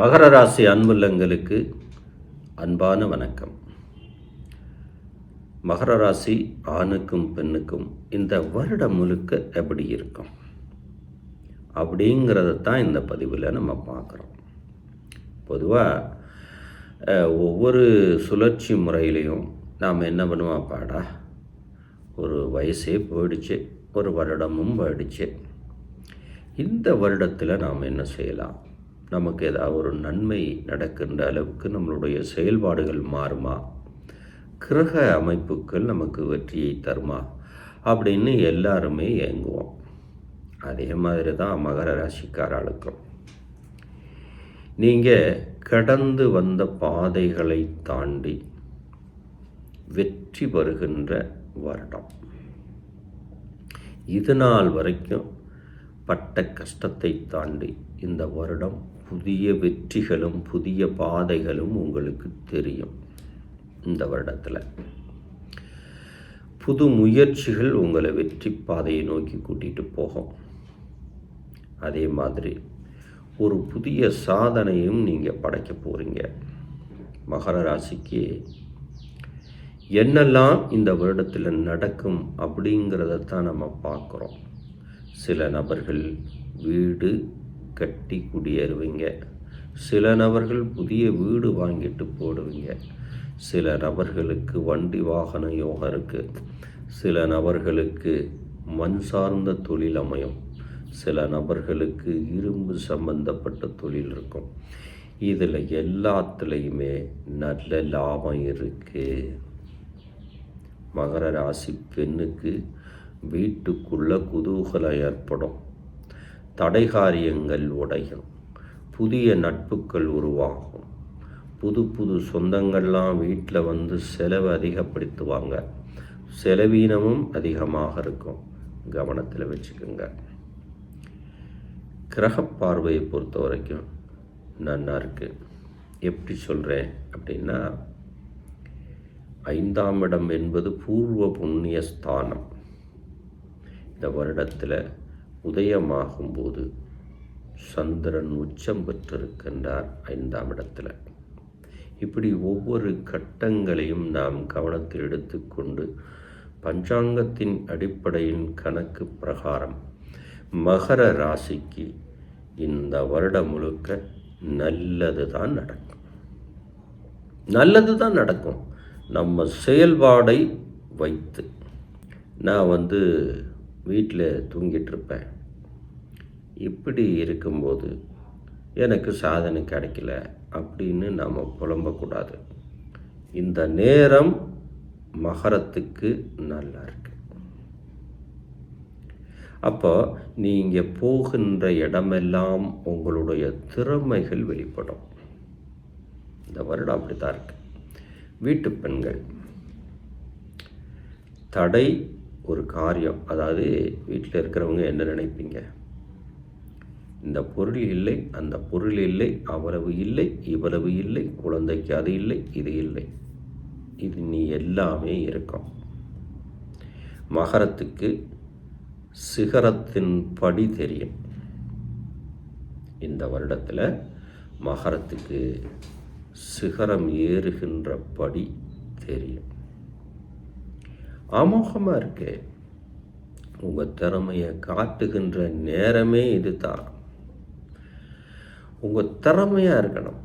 மகர ராசி அன்புள்ளங்களுக்கு அன்பான வணக்கம். மகர ராசி ஆணுக்கும் பெண்ணுக்கும் இந்த வருடம் முழுக்க எப்படி இருக்கும்? அப்படிங்கிறத தான் இந்த பதிவில் நம்ம பார்க்குறோம். பொதுவாக ஒவ்வொரு சுழற்சி முறையிலையும் நாம் என்ன பண்ணுவோம்? பாடா ஒரு வயசே போயிடுச்சு ஒரு வருடமும் போயிடுச்சு. இந்த வருடத்தில் நாம் என்ன செய்யலாம்? நமக்கு ஏதாவது ஒரு நன்மை நடக்கின்ற அளவுக்கு நம்மளுடைய செயல்பாடுகள் மாறுமா? கிரக அமைப்புகள் நமக்கு வெற்றியை தருமா? அப்படின்னு எல்லாருமே இயங்குவோம் அதே மாதிரி தான் மகர ராசிக்காரர்களுக்கும். நீங்கள் கடந்து வந்த பாதைகளை தாண்டி வெற்றி பெறுகின்ற வருடம். இது நாள் வரைக்கும் பட்ட கஷ்டத்தை தாண்டி இந்த வருடம் புதிய வெற்றிகளும் புதிய பாதைகளும் உங்களுக்கு தெரியும் இந்த வருடத்தில். புது முயற்சிகள் உங்களை வெற்றி பாதையை நோக்கி கூட்டிகிட்டு போகும். அதே மாதிரி ஒரு புதிய சாதனையும் நீங்கள் படைக்க போகிறீங்க மகர ராசிக்கு என்னெல்லாம் இந்த வருடத்தில் நடக்கும் அப்படிங்கிறத தான் நம்ம பார்க்குறோம். சில நபர்கள் வீடு கட்டி குடியேறுவீங்க. சில நபர்கள் புதிய வீடு வாங்கிட்டு போடுவீங்க. சில நபர்களுக்கு வண்டி வாகன யோகம் இருக்குது சில நபர்களுக்கு மண் சார்ந்த தொழில் அமையும். சில நபர்களுக்கு இரும்பு சம்பந்தப்பட்ட தொழில் இருக்கும். இதில் எல்லாத்துலேயுமே நல்ல லாபம் இருக்குது மகர ராசி பெண்ணுக்கு வீட்டுக்குள்ள குதூகலம் ஏற்படும். தடைகாரியங்கள் உடையும். புதிய நட்புகள் உருவாகும். புது புது சொந்தங்கள்லாம் வீட்டில் வந்து செலவு அதிகப்படுத்துவாங்க. செலவீனமும் அதிகமாக இருக்கும். கவனத்தில் வச்சுக்கோங்க. கிரக பார்வையை பொறுத்த வரைக்கும் நன்னா இருக்குது எப்படி சொல்கிறேன் அப்படின்னா ஐந்தாம் இடம் என்பது பூர்வ புண்ணிய ஸ்தானம் இந்த வருடத்தில் உதயமாகும்போது சந்திரன் உச்சம் பெற்றிருக்கின்றார் ஐந்தாம் இடத்துல. இப்படி ஒவ்வொரு கட்டங்களையும் நாம் கவனத்தில் எடுத்துக்கொண்டு பஞ்சாங்கத்தின் அடிப்படையின் கணக்கு பிரகாரம் மகர ராசிக்கு இந்த வருடம் முழுக்க நல்லது தான் நடக்கும். நல்லது தான் நடக்கும். நம்ம செயல்பாடை வைத்து நான் வந்து வீட்டில் தூங்கிட்டுருப்பேன். இப்படி இருக்கும்போது எனக்கு சாதனை கிடைக்கல அப்படின்னு நாம் புலம்பக்கூடாது. இந்த நேரம் மகரத்துக்கு நல்லா இருக்கு. அப்போ நீங்கள் போகின்ற இடமெல்லாம் உங்களுடைய திறமைகள் வெளிப்படும். இந்த வருடம் அப்படி தான் இருக்கு. வீட்டு பெண்கள். தடை ஒரு காரியம். அதாவது வீட்டில் இருக்கிறவங்க என்ன நினைப்பீங்க? இந்த பொருள் இல்லை அந்த பொருள் இல்லை அவ்வளவு இல்லை இவ்வளவு இல்லை குழந்தைக்கு அது இல்லை இது இல்லை. இது நீ எல்லாமே இருக்கும். மகரத்துக்கு சிகரத்தின் படி தெரியும். இந்த வருடத்தில் மகரத்துக்கு சிகரம் ஏறுகின்ற படி தெரியும். அமோகமாக இருக்கு. உங்கள் திறமையை காட்டுகின்ற நேரமே இது தான் உங்கள் திறமையாக இருக்கணும்.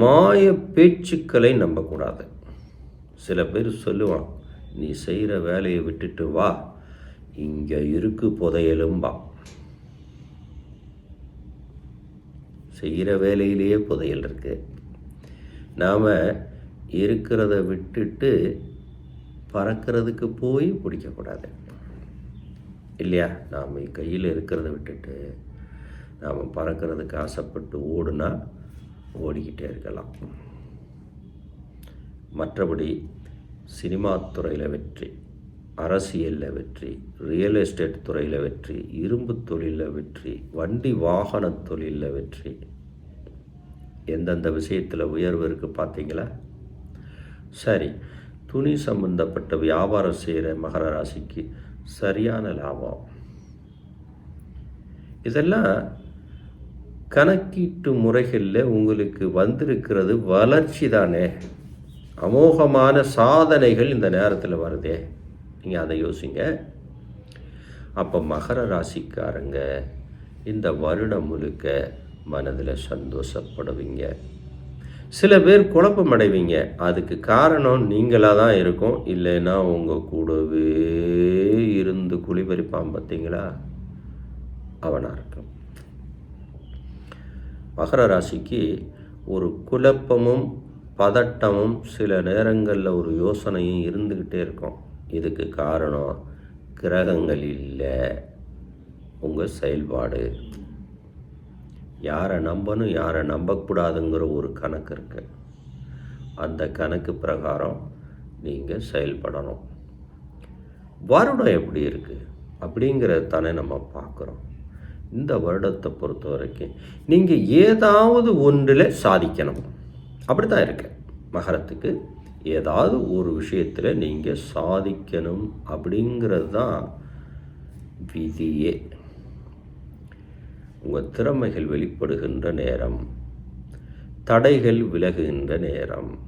மாய பேச்சுக்களை நம்பக்கூடாது. சில பேர் சொல்லுவான் நீ செய்கிற வேலையை விட்டுட்டு வா. இங்கே இருக்கு புதையலும்பா செய்கிற வேலையிலேயே புதையல் இருக்கு. நாம் இருக்கிறத விட்டுட்டு பறக்கிறதுக்கு போய் பிடிக்கக்கூடாது. இல்லையா? நாம் கையில் இருக்கிறத விட்டுட்டு நாம் பறக்கிறதுக்கு ஆசைப்பட்டு ஓடுனா ஓடிக்கிட்டே இருக்கலாம். மற்றபடி சினிமா துறையில் வெற்றி அரசியலில் வெற்றி ரியல் எஸ்டேட் துறையில் வெற்றி இரும்பு தொழிலில் வெற்றி வண்டி வாகன தொழிலில் வெற்றி. எந்தெந்த விஷயத்தில் உயர்வு இருக்குது பார்த்தீங்களா சரி துணி சம்பந்தப்பட்ட வியாபாரம் செய்கிற மகர ராசிக்கு சரியான லாபம். இதெல்லாம் கணக்கீட்டு முறைகளில் உங்களுக்கு வந்திருக்கிறது வளர்ச்சி தானே. அமோகமான சாதனைகள் இந்த நேரத்தில் வருதே. நீங்கள் அதை யோசிங்க. அப்போ மகர ராசிக்காரங்க இந்த வருடம் முழுக்க மனதில் சந்தோஷப்படுவீங்க. சில பேர் குழப்பம் அடைவீங்க. அதுக்கு காரணம் நீங்களாக தான் இருக்கும். இல்லைன்னா உங்கள் கூடவே இருந்து குளிபறிப்பான் பார்த்தீங்களா? அவனாக இருக்கும். மகர ராசிக்கு ஒரு குழப்பமும் பதட்டமும் சில நேரங்களில் ஒரு யோசனையும் இருந்துக்கிட்டே இருக்கும். இதுக்கு காரணம் கிரகங்கள் இல்லை. உங்கள் செயல்பாடு. யாரை நம்பணும் யாரை நம்பக்கூடாதுங்கிற ஒரு கணக்கு இருக்குது அந்த கணக்கு பிரகாரம் நீங்கள் செயல்படணும். வருடம் எப்படி இருக்குது அப்படிங்கிறத தானே நம்ம பார்க்குறோம். இந்த வருடத்தை பொறுத்த வரைக்கும் நீங்கள் ஏதாவது ஒன்றில் சாதிக்கணும். அப்படி தான் இருக்கு. மகரத்துக்கு ஏதாவது ஒரு விஷயத்தில் நீங்கள் சாதிக்கணும் அப்படிங்கிறது தான் விதியே. உங்கள் திறமைகள் வெளிப்படுகின்ற நேரம். தடைகள் விலகுகின்ற நேரம்.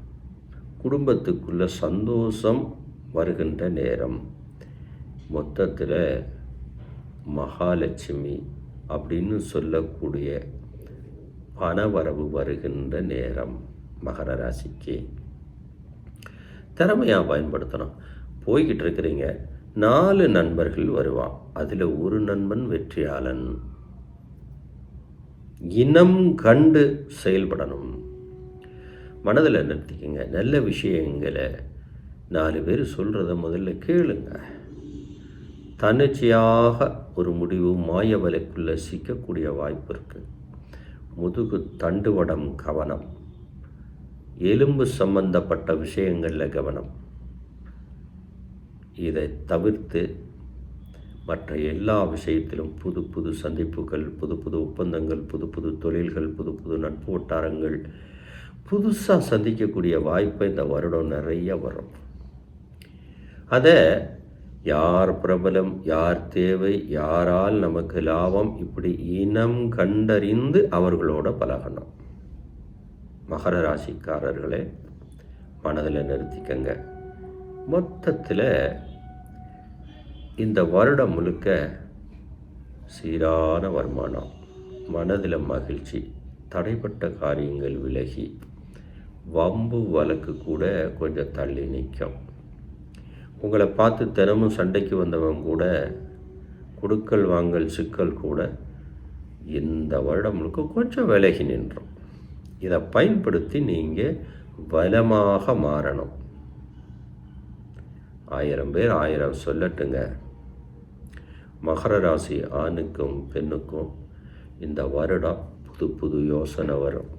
குடும்பத்துக்குள்ள சந்தோஷம் வருகின்ற நேரம். மொத்தத்தில் மகாலட்சுமி அப்படின்னு சொல்லக்கூடிய பணவரவு வருகின்ற நேரம் மகர ராசிக்கு. திறமையாக பயன்படுத்தணும். போய்கிட்டு இருக்கிறீங்க. நாலு நண்பர்கள் வருவான். அதில் ஒரு நண்பன் வெற்றியாளன். இனம் கண்டு செயல்படணும். மனதில் நிறுத்திக்கங்க. நல்ல விஷயங்களை நாலு பேர் சொல்கிறத முதல்ல கேளுங்க. தன்னிச்சையாக ஒரு முடிவு மாய வலைக்குள்ளே சிக்கக்கூடிய வாய்ப்பு இருக்குது முதுகு தண்டுவடம் கவனம். எலும்பு சம்பந்தப்பட்ட விஷயங்களில் கவனம். இதை தவிர்த்து மற்ற எல்லா விஷயத்திலும் புது புது சந்திப்புகள் புது புது ஒப்பந்தங்கள் புது புது தொழில்கள் புது புது நட்பு வட்டாரங்கள் புதுசாக சந்திக்கக்கூடிய வாய்ப்பை இந்த வருடம் நிறைய வரும். அதை யார் பிரபலம் யார் தேவை யாரால் நமக்கு லாபம் இப்படி இனம் கண்டறிந்து அவர்களோட பழகணும். மகர ராசிக்காரர்களே மனதில் நிறுத்திக்கங்க. மொத்தத்தில் இந்த வருடம் முழுக்க சீரான வருமானம் மனதில் மகிழ்ச்சி தடைப்பட்ட காரியங்கள் விலகி வம்பு வழக்கு கூட கொஞ்சம் தள்ளி நிற்கும். உங்களை பார்த்து தினமும் சண்டைக்கு வந்தவன் கூட கொடுக்கல் வாங்கல் சிக்கல் கூட இந்த வருடம் முழுக்க கொஞ்சம் விலகி நின்றோம். இதை பயன்படுத்தி நீங்கள் பலமாக மாறணும். ஆயிரம் பேர் ஆயிரம் சொல்லட்டுங்க. மகர ராசி ஆணுக்கும் பெண்ணுக்கும் இந்த வருடம் புது புது யோசனை வரும்.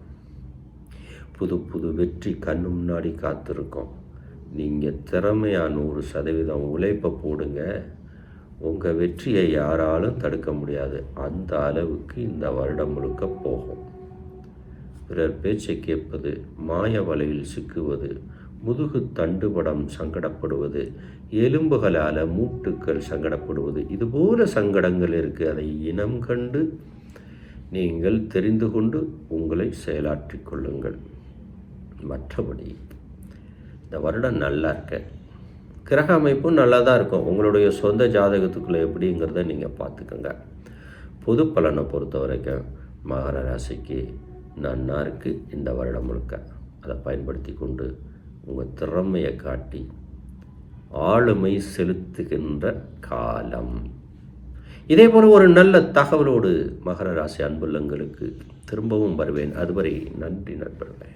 புது புது வெற்றி கண்ணு முன்னாடி காத்திருக்கும். நீங்கள் திறமையாக நூறு சதவீதம் உழைப்பை போடுங்க. உங்கள் வெற்றியை யாராலும் தடுக்க முடியாது. அந்த அளவுக்கு இந்த வருடம் முழுக்க போகும். பிறர் பேச்சை கேட்பது மாய வலையில் சிக்குவது முதுகு தண்டுபடம் சங்கடப்படுவது எலும்புகளால் மூட்டுக்கள் சங்கடப்படுவது இதுபோல சங்கடங்கள் இருக்குது அதை இனம் கண்டு நீங்கள் தெரிந்து கொண்டு உங்களை செயலாற்றிக் கொள்ளுங்கள். மற்றபடி இந்த வருடம் நல்லா இருக்க. கிரக அமைப்பும் நல்லா தான் இருக்கும். உங்களுடைய சொந்த ஜாதகத்துக்குள்ளே எப்படிங்கிறத நீங்கள் பார்த்துக்கோங்க. பொது பலனை பொறுத்த வரைக்கும் மகர ராசிக்கு நன்னா இருக்குது இந்த வருடம் முழுக்க. அதை பயன்படுத்தி கொண்டு உங்கள் திறமையை காட்டி ஆளுமை செலுத்துகின்ற காலம். இதே போல் ஒரு நல்ல தகவலோடு மகர ராசி அன்புள்ளங்களுக்கு திரும்பவும் வருவேன். அதுவரை நன்றி நண்பர்களே.